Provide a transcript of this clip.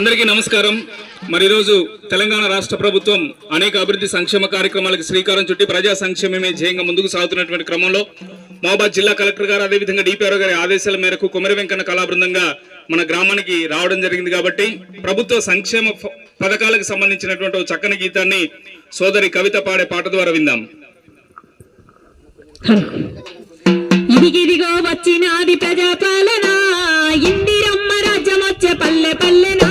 అందరికీ నమస్కారం. మరి ఈరోజు తెలంగాణ రాష్ట్ర ప్రభుత్వం అనేక అభివృద్ధి సంక్షేమ కార్యక్రమాలకు శ్రీకారం చుట్టి ప్రజా సంక్షేమమే ధ్యేయంగా ముందుకు సాగుతున్నటువంటి క్రమంలో మహబాద్ జిల్లా కలెక్టర్ గారు అదేవిధంగా డిపిఆర్ గారి ఆదేశాల మేరకు కుమరి వెంకన్న కళా బృందంగా మన గ్రామానికి రావడం జరిగింది కాబట్టి ప్రభుత్వ సంక్షేమ పథకాలకు సంబంధించినటువంటి చక్కని గీతాన్ని సోదరి కవిత పాడే పాట ద్వారా విందాం. ఇదిగిదిగో వచ్చినాది ప్రజాపాలన ఇందిరమ్మ రాజ్యం వచ్చే పల్లె పల్లెనా.